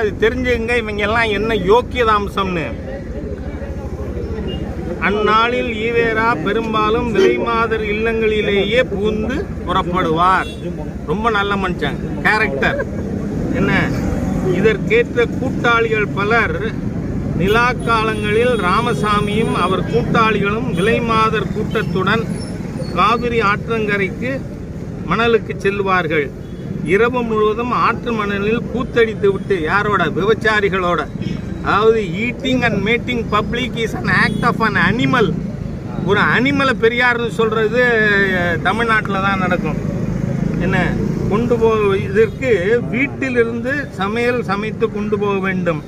அது தெரிஞ்சுங்க இவங்க எல்லாம் என்ன யோக்கியதாம்சம்னு. அந்நாளில் ஈவேரா பெரும்பாலும் விலைமாதர் இல்லங்களிலேயே புகுந்து புறப்படுவார். ரொம்ப நல்ல மனுஷன் கேரக்டர் என்ன? இதற்கேற்ற கூட்டாளிகள் பலர் நிலா காலங்களில் ராமசாமியும் அவர் கூட்டாளிகளும் விலைமாதர் கூட்டத்துடன் காவிரி ஆற்றங்கரைக்கு மணலுக்கு செல்வார்கள். இரவு முழுவதும் ஆற்று மணலில் கூத்தடித்து விட்டு யாரோட? விபச்சாரிகளோட. அதாவது eating and mating public is an act of an animal ஒரு அனிமலை பெரியார்னு சொல்கிறது தமிழ்நாட்டில் தான் நடக்கும். என்ன? கொண்டு போக இதற்கு வீட்டிலிருந்து சமையல் சமைத்து கொண்டு போக வேண்டும்.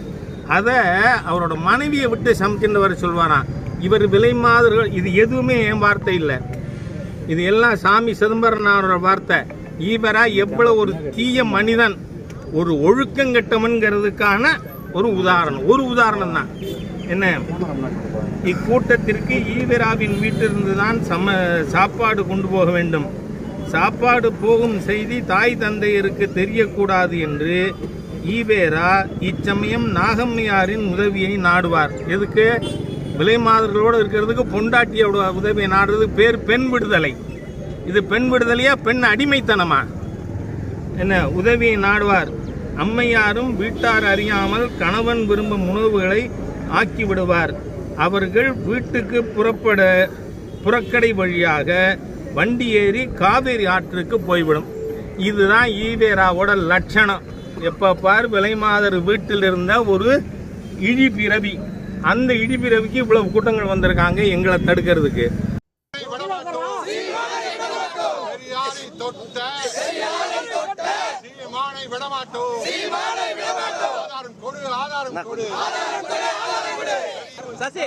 அதை அவரோட மனைவியை விட்டு சமைச்சுட்டு வர சொல்வாராம். இவர் விலை மாதிரி இது எதுவுமே என் வார்த்தை இல்லை. இது எல்லாம் சாமி சிதம்பரனாரோட வார்த்தை. ஈவரா எவ்வளவு ஒரு தீய மனிதன் ஒரு ஒழுக்கங்கெட்டவன்கிறதுக்கான ஒரு உதாரணம். ஒரு உதாரணம் தான். என்ன? இக்கூட்டத்திற்கு ஈவராவின் வீட்டிலிருந்து தான் சம சாப்பாடு கொண்டு போக வேண்டும். சாப்பாடு போகும் செய்தி தாய் தந்தையருக்கு தெரியக்கூடாது என்று ஈவேரா இச்சமயம் நாகம்மையாரின் உதவியை நாடுவார். எதுக்கு? விலை மாதர்களோடு இருக்கிறதுக்கு பொண்டாட்டியோட உதவியை நாடுறதுக்கு பேர் பெண் விடுதலை. இது பெண் விடுதலையா பெண் அடிமைத்தனமா? என்ன உதவியை நாடுவார். அம்மையாரும் வீட்டார் அறியாமல் கணவன் விரும்பும் உணவுகளை ஆக்கி விடுவார். அவர்கள் வீட்டுக்கு புறப்பட புறக்கடை வழியாக வண்டி ஏறி காவேரி ஆற்றுக்கு போய்விடும். இதுதான் ஈவேராவோட லட்சணம். எப்போ பார் விலைமாதர் வீட்டில் இருந்த ஒரு இழிபிறவி. அந்த இழிபிறவிக்கு இவ்வளவு கூட்டங்கள் வந்திருக்காங்க எங்களை தடுக்கிறதுக்கு. பெரியாரை தொட்ட சீமானை விடமாட்டோம். ஆதாரம் கொடு ஆதாரம் கொடு. சசி